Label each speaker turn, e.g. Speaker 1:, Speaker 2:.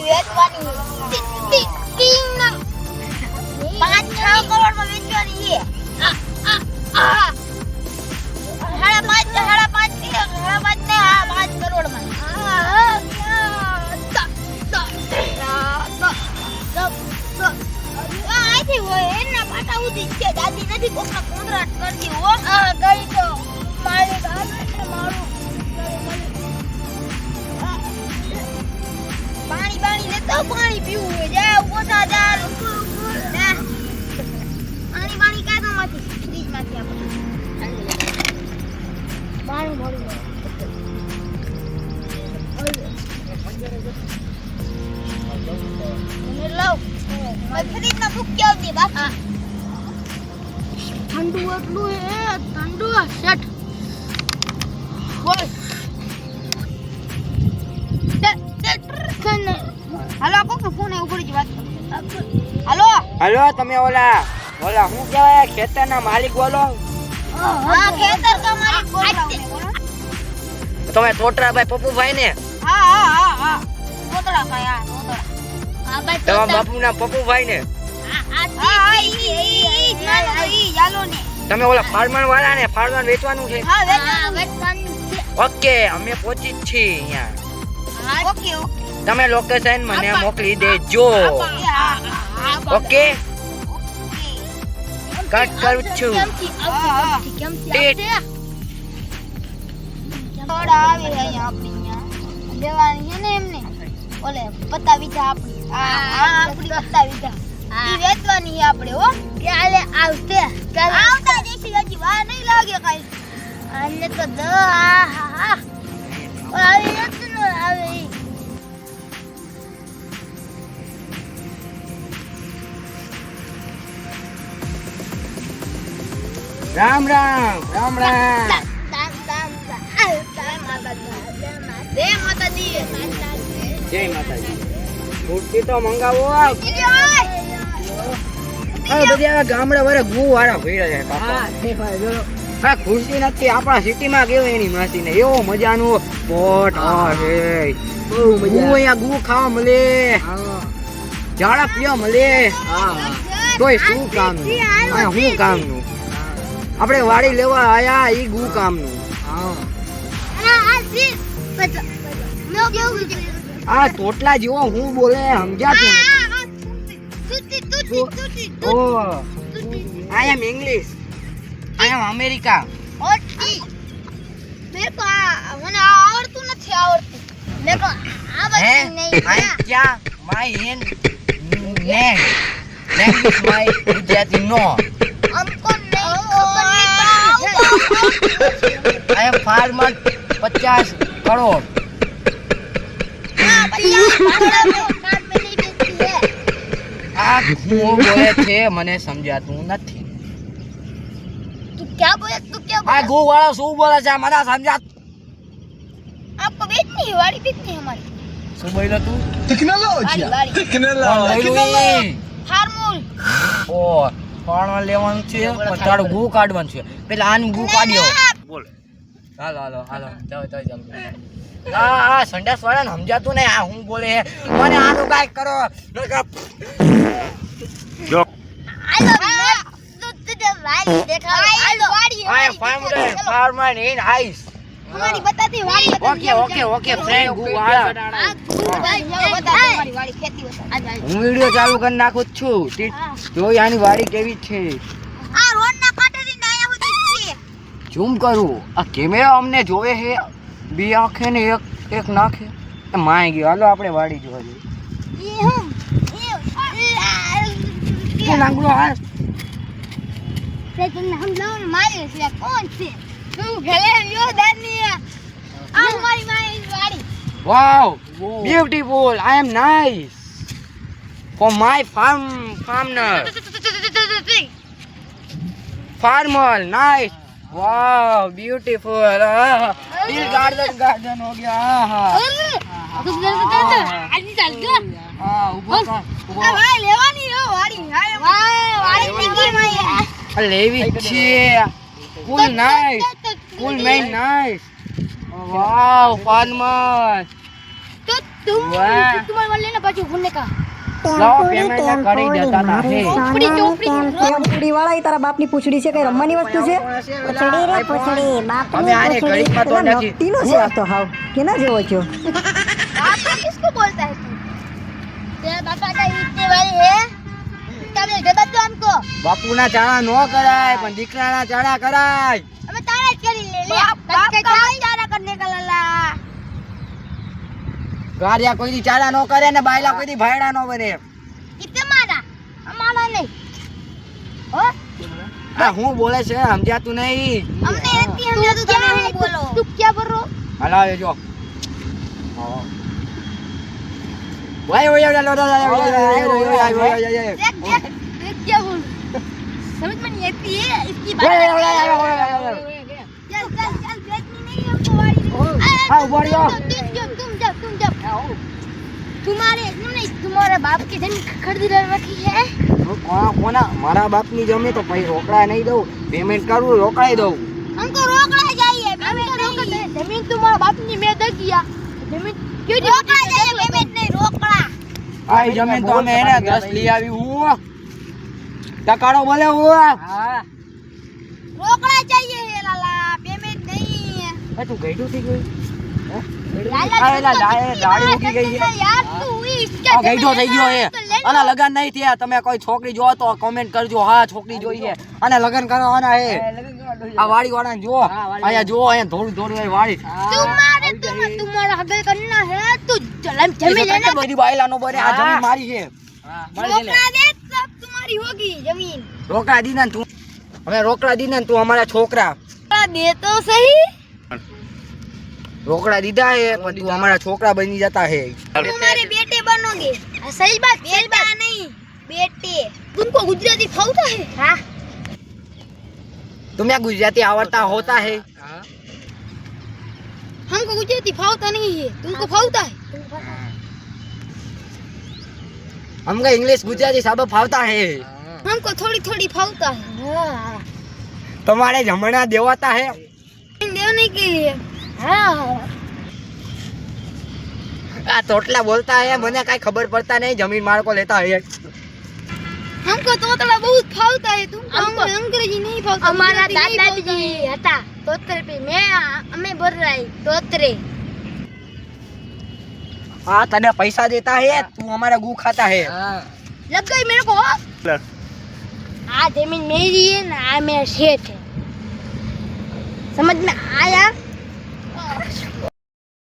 Speaker 1: વેચવાની. પાંચ એના પાટા જ છે દાદી નથી કોકના કોન્ટ્રાક્ટ કરતી હો ગઈ તો મારી ગાલે મારું પાણી પાણી પાણી પીવું હોય જા પોતા જા. પાણી પાણી આપણે. પાણી મળી મને લવ ફ્રીજમાં મૂકી આવજે બાપા? ઠંડુ એટલું હે ઠંડુ બોલ હાલો કોક ફોન આવ્યો પડી વાત હાલો?
Speaker 2: હાલો તમે ઓલા ઓલા શું કહેવાય ખેતરના માલિક બોલો.
Speaker 1: હા ખેતર તમારી બોલો
Speaker 2: તમે ટોટરાભાઈ પપ્પુભાઈ ને
Speaker 1: હા. હા હા હા હા. તોટરા હા ભાઈ
Speaker 2: તમારા ને
Speaker 1: હા હા ને.
Speaker 2: તમે ઓલા ફાર્મર વાળા ને ફાર્મર વેચવાનું છે
Speaker 1: વેચવાનું. વેચવાનું છે.
Speaker 2: ઓકે અમે પહોંચી જ છીએ અહીંયા.
Speaker 1: Okay okay.
Speaker 2: તમે લોકેશન મને મોકલી દેજો. ઓકે. કટ કરું છું.
Speaker 1: ને એમને. ઓલે આપણી. આ આપણી ઈ વેચવાની છે આપણે હો. કાલે આવતે આવતા દેશી હજી વાર નહીં લાગે કાઈ. અને તો દ આ હા. હા આવે એટલું આવે
Speaker 2: રામ રામ રામ રામ.
Speaker 1: જય માતાજી. જય માતાજી.
Speaker 2: જય તો મંગાવો આ બધા ગામડા વાળા ગુ વાળા ભીડા છે કાકા. ખુરશી નથી આપણા સિટીમાં કેવો એની માસી ને એવો મજાનો સ્પોટ હે. બહુ મજા. અહીંયા ગુ ખાવા મળે. ઝાડા પીવા મળે. તોય શું કામનું હું શું કામનું? આપણે વાડી લેવા આયા ઈ ગુ કામનું આ તોટલા જેવો હું બોલે સમજાતું આઈ એમ ઇંગ્લિશ આઈ એમ અમેરિકા
Speaker 1: મને આવડતું નથી આવડતું મેરે
Speaker 2: કો
Speaker 1: આવડતું નહીં
Speaker 2: માય ક્યાં માય હેન્ડ ને માય ગુજરાતી નો આઈ એમ ફાર્મર પચાસ કરોડ. આ કુઓ બોલે છે મને સમજાતું નથી.
Speaker 1: તું ક્યાં બોલે તું ક્યાં
Speaker 2: બોલે
Speaker 1: આ
Speaker 2: ગો વાળા શું બોલે છે મને સમજાત
Speaker 1: આપ બેટની વાડી બેટની અમારી
Speaker 2: શું બોલે તું ટેકનોલોજી ટેકનોલોજી
Speaker 1: ફાર્મુલ.
Speaker 2: ઓ પાણવા લેવાનું છે પણ તારું ગુ કાઢવાનું છે. પેલા આનું ગુ કાઢ્યો. બોલ. હાલો હાલો હાલો. જાવ જાવ જાવ હા હા સંડાસ વાળાને સમજાતું નહીં. આ હું બોલે? મને આનું કાંઈક કરો.
Speaker 1: જો.
Speaker 2: ઓકે ઓકે ઓકે ફ્રેન્ડ ગુ વાળા.
Speaker 1: भाई ये बता हमारी वाड़ी खेती होता है
Speaker 2: હું વિડિયો ચાલુ કરી નાખું જ છું તી- જોઈ આની વાડી કેવી છે
Speaker 1: આ રોડ ના કાંઠેથી નાયા સુધી છે
Speaker 2: ઝૂમ કરું આ કેમેરા અમને જોવે છે બે આંખે ને એક એક નાખે એ માય ગયો હાલો આપણે વાડી જોવા જઈએ
Speaker 1: ये हम ये
Speaker 2: તું લાંગડો હાલ
Speaker 1: તે તમને હમ લાવન મારી છે કોણ છે તું ભલે યો દાની આ મારી મારી વાડી
Speaker 2: wow beautiful I am nice for my farm farmer farmer nice वाह ब्यूटीफुल दिल गार्डन गार्डन हो गया हाँ
Speaker 1: તું દર દર આજી ચાલ ગયો
Speaker 2: हाँ ऊपर का
Speaker 1: આ ભાઈ લેવાની હો વાડી વાહ વાડી નીકળી મારી
Speaker 2: ऊपर लेवी छे full nice full men nice wow farmer
Speaker 1: તો તું
Speaker 2: વાહ.
Speaker 1: તું મારી વાડી લેને પછી भूनने का
Speaker 2: લાવો payment ને કરી દેતા તા હે.
Speaker 1: चोपड़ी चोपड़ी
Speaker 3: પૂછડી વાળા ઈ તારા બાપની પૂછડી છે કઈ રમવાની વસ્તુ છે
Speaker 4: પૂછડી રે પૂછડી બાપની
Speaker 2: અમે આને
Speaker 4: પૂછડી
Speaker 2: ઘડીકમાં તો
Speaker 3: પેલા
Speaker 2: નથી
Speaker 3: નકટીનો છે આ તો હાવ કેના જેવો છો
Speaker 1: आप लोग किसको बोलता है तू तेरा बापा का इतने वाले है क्या मेरे घर बच्चों हमको
Speaker 2: બાપુના ચાળા નો કરાય પણ દીકરાના ચાળા કરાય
Speaker 1: अबे तारा चली ले ले बाप का चारा करने का लला
Speaker 2: ગાડિયા કોઈ દી ચાળા નો કરે ને બાયલા કોઈ દી ભાયડા નો બને
Speaker 1: कितने मारा हमारा नहीं हो
Speaker 2: આ હું બોલે છે સમજાતું નહીં
Speaker 1: हमने इतनी हम तो क्या है बोलो तू क्या बोल रहा
Speaker 2: હલાવે જો Y Y Y Y Y Y Y
Speaker 1: देख देख देख क्या बोल समझ में नहीं आती है इसकी बात
Speaker 2: वाय,
Speaker 1: करते
Speaker 2: वाय,
Speaker 1: हैं।
Speaker 2: वाय, वाय, वाय, वाय।
Speaker 1: चल चल चल देखनी नहीं है हमको वाली अरे,
Speaker 2: हाँ,
Speaker 1: तुम
Speaker 2: बढ़िया।
Speaker 1: બાપ કે જેમ ખરીદી રાખી છે?
Speaker 2: કોના કોના? મારા બાપની જમે તો પછી રોકડા નહીં દઉં. પેમેન્ટ કરું રોકડાઈ દઉં.
Speaker 1: હમ રોકડા જઈએ પેમેન્ટ રોકડા જમીન તો મારા બાપની મેં દગિયા જમીન ક્યું રોકડા જઈએ પેમેન્ટ નહીં રોકડા.
Speaker 2: આ જમીન તો અમે એને દસ લઈ આવી હું ટકાડો બોલે હું
Speaker 1: હા. રોકડા જઈએ હે લાલા પેમેન્ટ
Speaker 2: નહીં. તું ગઈડું થઈ ગઈ લાલા લાલા દાડી ઉગી ગઈ
Speaker 1: યાર તું.
Speaker 2: આ ગઈઢો થઈ ગયો છે અને લગન નહીં થયા. તમે કોઈ છોકરી જોવો તો કોમેન્ટ કરજો. હા છોકરી જોઈએ અને લગન કરવાના છે આ વાડી વાળાને જુઓ. અહીંયા જુઓ અહીંયા ધોળું ધોળું હોય વાડી. તું મારે તું બને. આ જમીન મારી છે.
Speaker 1: રોકડા દીધા ને તમારી
Speaker 2: રોકડા દીના તું. અમે રોકડા દીના તું અમારા છોકરા.
Speaker 1: દે તો સહી.
Speaker 2: રોકડા દીધા હે પણ તું અમારા છોકરા બની જતા હે
Speaker 1: तुम्हारे बेटे बनोगे सही बात सही बात नहीं बेटे तुमको गुजराती फाउता है हाँ
Speaker 2: तुम्हें गुजराती आवड़ता होता है
Speaker 1: हमको गुजराती फाउता नहीं है तुमको फाउता है
Speaker 2: हमको इंग्लिश गुजराती सब फावता है
Speaker 1: हमको थोड़ी थोड़ी फाउता है
Speaker 2: तुम्हारे जमना देवाता है
Speaker 1: देने के लिए हाँ
Speaker 2: આ તોટલા બોલતા હે મને કઈ ખબર પડતા નહીં જમીન માર્કો લેતા હે
Speaker 1: हमको तोतला बहुत फाउता है तुम हमको अंग्रेजी नहीं फाउता हमारा दादाजी હતા તોતરે पे मैं અમે बोल रहा है तोतरे
Speaker 2: હા તને પૈસા દેતા હે તું हमारा गू खाता है
Speaker 1: लग गई मेरे को आ जमीन मेरी है ना आ मेरा सेठ है समझ में आया